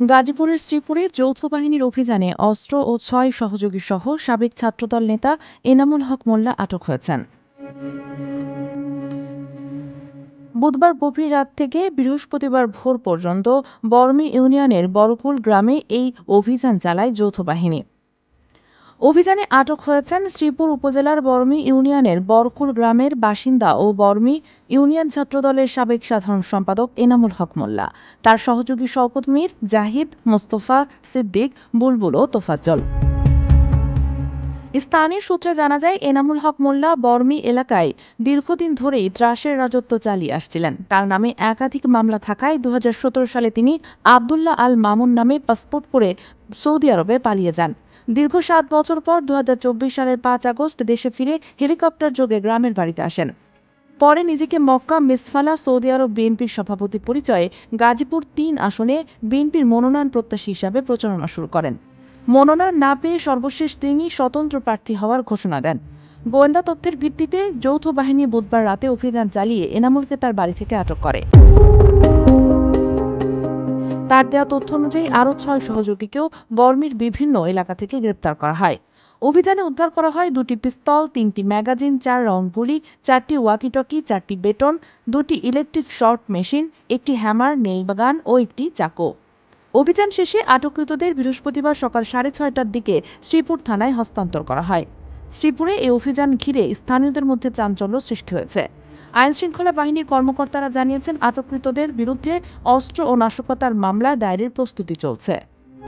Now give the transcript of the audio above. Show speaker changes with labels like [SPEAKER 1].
[SPEAKER 1] গাজীপুরের শ্রীপুরে যৌথ বাহিনীর অভিযানে অস্ত্র ও ছয় সহযোগী সহ সাবেক ছাত্রদল নেতা এনামুল হক মোল্লা আটক হয়েছেন। বুধবার গভীর রাত থেকে বৃহস্পতিবার ভোর পর্যন্ত বর্মি ইউনিয়নের বড়পুল গ্রামে এই অভিযান চালায় যৌথ বাহিনী। অভিযানে আটক হয়েছেন শ্রীপুর উপজেলার বর্মি ইউনিয়নের বরকুল গ্রামের বাসিন্দা ও বর্মি ইউনিয়ন ছাত্রদলের সাবেক সাধারণ সম্পাদক এনামুল হক মোল্লা। তার সহযোগী শওকত মীর, জাহিদ, মোস্তফা সিদ্দিক, বুলবুল ও তোফাজ্জল। স্থানীয় সূত্রে জানা যায়, এনামুল হক মোল্লা বর্মি এলাকায় দীর্ঘদিন ধরেই ত্রাসের রাজত্ব চালিয়ে আসছিলেন। তার নামে একাধিক মামলা থাকায় দু হাজার সতেরো সালে তিনি আবদুল্লাহ আল মামুন নামে পাসপোর্ট করে সৌদি আরবে পালিয়ে যান। দীর্ঘ সাত বছর পর দু হাজার চব্বিশ সালের পাঁচ আগস্ট দেশে ফিরে হেলিকপ্টার যোগে গ্রামের বাড়িতে আসেন। পরে নিজেকে মক্কা, মিসফালা, সৌদি আরব বিএনপির সভাপতি পরিচয়ে গাজীপুর তিন আসনে বিএনপির মনোনয়ন প্রত্যাশী হিসাবে প্রচারণা শুরু করেন। মনোনয়ন না পেয়ে সর্বশেষ তিনি স্বতন্ত্র প্রার্থী হওয়ার ঘোষণা দেন। গোয়েন্দা তথ্যের ভিত্তিতে যৌথ বাহিনী বুধবার রাতে অভিযান চালিয়ে এনামুলকে তার বাড়ি থেকে আটক করে। তার দেওয়া তথ্য অনুযায়ী আরও ছয় সহযোগীকেও বর্মির বিভিন্ন এলাকা থেকে গ্রেপ্তার করা হয়। অভিযানে উদ্ধার করা হয় দুটি পিস্তল, তিনটি ম্যাগাজিন, চার রাউন্ড গুলি, চারটি ওয়াকিটকি, চারটি বেটন, দুটি ইলেকট্রিক শর্ট মেশিন, একটি হ্যামার নেইলবাগান ও একটি চাকু। অভিযান শেষে আটককৃতদের বৃহস্পতিবার সকাল সাড়ে ছয়টার দিকে শ্রীপুর থানায় হস্তান্তর করা হয়। শ্রীপুরে এই অভিযান ঘিরে স্থানীয়দের মধ্যে চাঞ্চল্য সৃষ্টি হয়েছে। আইন শৃঙ্খলা বাহিনীর কর্মকর্তারা জানিয়েছেন আটককৃতদের বিরুদ্ধে অস্ত্র ও নাশকতার মামলা দায়েরের প্রস্তুতি চলছে।